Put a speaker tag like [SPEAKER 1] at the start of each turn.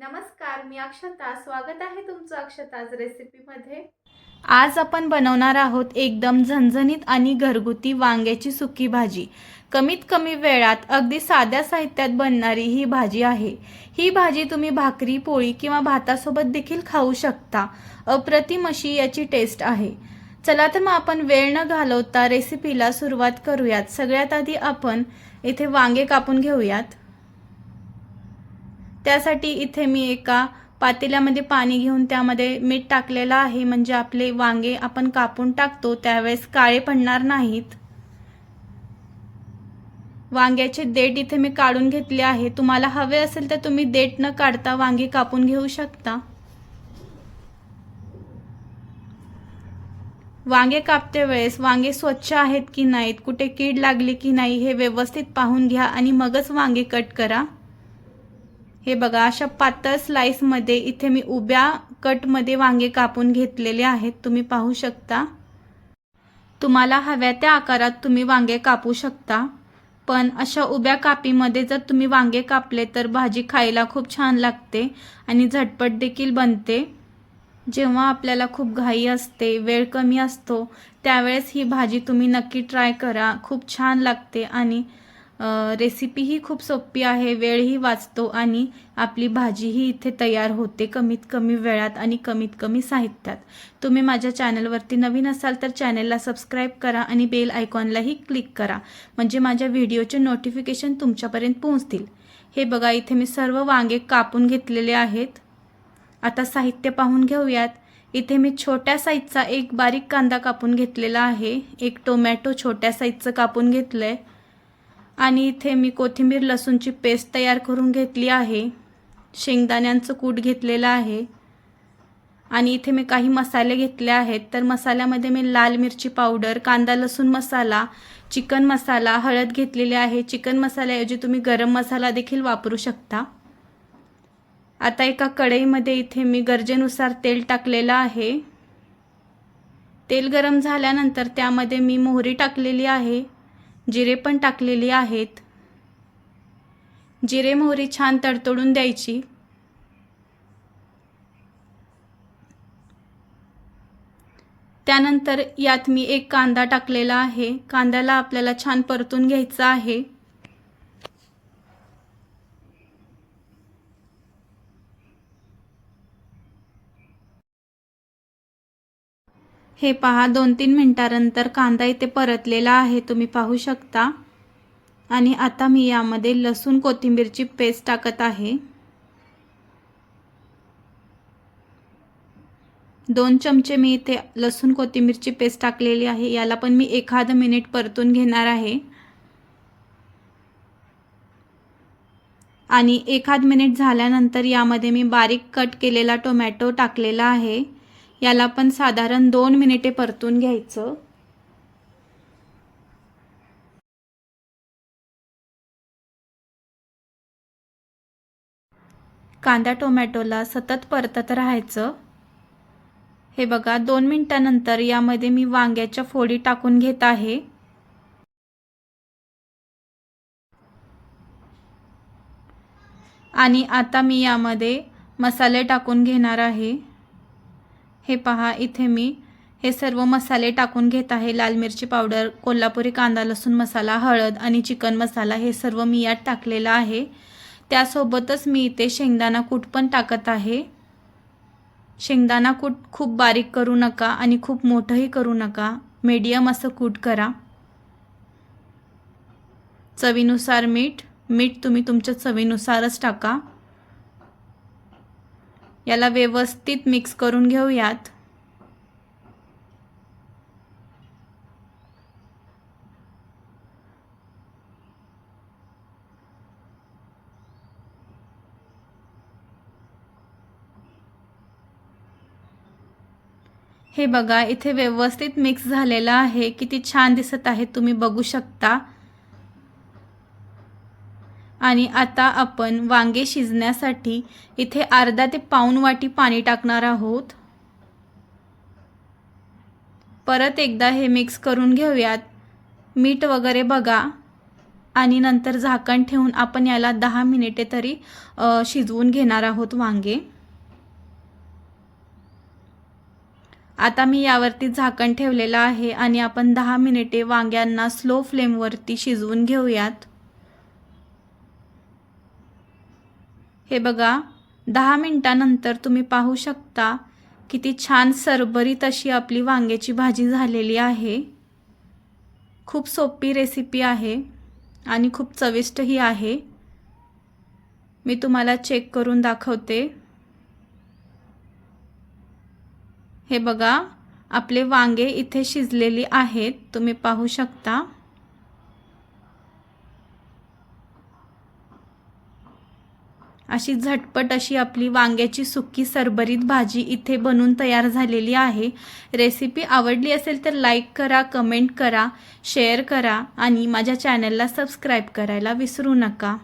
[SPEAKER 1] नमस्कार मी अक्षता. स्वागत आहे तुमचं अक्षताज रेसिपीमध्ये. आज आपण बनवणार आहोत एकदम झणझणीत आणि घरगुती वांग्याची सुकी भाजी. कमीत कमी वेळात अगदी साध्या साहित्यात बनणारी ही भाजी आहे. ही भाजी तुम्ही भाकरी पोळी किंवा भातासोबत देखील खाऊ शकता. अप्रतिम अशी याची टेस्ट आहे. चला तर मग आपण वेळ न घालवता रेसिपीला सुरुवात करूयात. सगळ्यात आधी आपण इथे वांगे कापून घेऊयात. त्यासाठी इथे मी एका पातेल्यामध्ये पाणी घेऊन त्यामध्ये मीठ टाकलेलं आहे. म्हणजे आपले वांगे आपण कापून टाकतो त्यावेळेस काळे पडणार नाहीत. वांग्याचे देठ इथे मी काढून घेतले आहे. तुम्हाला हवे असेल तर तुम्ही देठ न काढता वांगी कापून घेऊ शकता. वांगे कापते वेळेस वांगे स्वच्छ आहेत की नाहीत कुठे कीड लागली की नाही हे व्यवस्थित पाहून घ्या आणि मगच वांगे कट करा. हे बघा अशा पातळ स्लाइसमध्ये इथे मी उभ्या कटमध्ये वांगे कापून घेतलेले आहेत. तुम्ही पाहू शकता. तुम्हाला हव्या त्या आकारात तुम्ही वांगे कापू शकता. पण अशा उभ्या कापीमध्ये जर तुम्ही वांगे कापले तर भाजी खायला खूप छान लागते आणि झटपट देखील बनते. जेव्हा आपल्याला खूप घाई असते वेळ कमी असतो त्यावेळेस ही भाजी तुम्ही नक्की ट्राय करा. खूप छान लागते आणि रेसिपीही खूप सोपी आहे. वेळही वाचतो आणि आपली भाजीही इथे तयार होते कमीत कमी वेळात आणि कमीत कमी साहित्यात. तुम्ही माझ्या चॅनलवरती नवीन असाल तर चॅनलला सबस्क्राईब करा आणि बेल आयकॉनलाही क्लिक करा. म्हणजे माझ्या व्हिडिओचे नोटिफिकेशन तुमच्यापर्यंत पोहोचतील. हे बघा इथे मी सर्व वांगे कापून घेतलेले आहेत. आता साहित्य पाहून घेऊयात. इथे मी छोट्या साईजचा एक बारीक कांदा कापून घेतलेला आहे. एक टोमॅटो छोट्या साईजचं कापून घेतलं आहे आणि इथे मी कोथिंबीर लसूणची पेस्ट तयार करून घेतली आहे. शेंगदाण्यांचं कूट घेतलेलं आहे. आणि इथे मी काही मसाले घेतले आहेत. तर मसाल्यामध्ये मी लाल मिरची पावडर कांदा लसूण मसाला चिकन मसाला हळद घेतलेली आहे. चिकन मसाल्याऐवजी तुम्ही गरम मसाला देखील वापरू शकता. आता एका कढईमध्ये इथे मी गरजेनुसार तेल टाकलेलं आहे. तेल गरम झाल्यानंतर त्यामध्ये मी मोहरी टाकलेली आहे. जिरे पण टाकलेली आहेत. जिरे मोहरी छान तडतडून द्यायची. त्यानंतर यात मी एक कांदा टाकलेला आहे. कांद्याला आपल्याला छान परतून घ्यायचा आहे. हे पहा दोन तीन मिनटानंतर कांदा इथे परतलेला आहे तुम्ही पाहू शकता. आणि आता मी यामध्ये लसूण कोथिंबीरची पेस्ट टाकत आहे. दोन चमचे मी इथे लसूण कोथिंबीरची पेस्ट टाकलेली आहे. याला पण मी एखादं मिनिट परतून घेणार आहे. आणि एखाद मिनिट झाल्यानंतर यामध्ये मी बारीक कट केलेला टोमॅटो टाकलेला आहे. याला पण साधारण दोन मिनिटे परतून घ्यायचं. कांदा टोमॅटोला सतत परतत राहायचं. हे बघा दोन मिनिटानंतर यामध्ये मी वांग्याच्या फोडी टाकून घेत आहे. आणि आता मी यामध्ये मसाले टाकून घेणार आहे. हे पहा इथे मी हे सर्व मसाले टाकून घेत आहे. लाल मिरची पावडर कोल्हापुरी कांदा लसूण मसाला हळद आणि चिकन मसाला हे सर्व मी यात टाकलेलं आहे. त्यासोबतच मी इथे शेंगदाणा कूट पण टाकत आहे. शेंगदाणा कूट खूप बारीक करू नका आणि खूप मोठंही करू नका. मीडियम असं कूट करा. चवीनुसार मीठ मीठ तुम्ही तुमच्या चवीनुसारच टाका. याला व्यवस्थित मिक्स करून घेऊयात. हे बघा इथे व्यवस्थित मिक्स झालेलं आहे. किती छान दिसत आहे तुम्ही बघू शकता. आणि आता आपण वांगे शिजण्यासाठी इथे अर्धा ते पाऊण वाटी पाणी टाकणार आहोत. परत एकदा हे मिक्स करून घेऊयात. मीठ वगैरे बघा. आणि नंतर झाकण ठेवून आपण याला दहा मिनिटे तरी शिजवून घेणार आहोत वांगे. आता मी यावरती झाकण ठेवलेलं आहे आणि आपण दहा मिनिटे वांग्यांना स्लो फ्लेमवरती शिजवून घेऊयात. हे बघा दहा मिनटानंतर तुम्ही पाहू शकता किती छान सरबरीत अशी आपली वांग्याची भाजी झालेली आहे. खूप सोपी रेसिपी आहे आणि खूप चविष्टही आहे. मी तुम्हाला चेक करून दाखवते. हे बघा आपले वांगे इथे शिजलेली आहेत तुम्ही पाहू शकता. अशी झटपट अशी आपली वांग्याची सुकी सरबरीत भाजी इथे बनून तयार झालेली आहे. रेसिपी आवडली असेल तर लाईक करा कमेंट करा शेअर करा आणि माझ्या चॅनलला सबस्क्राईब करायला विसरू नका.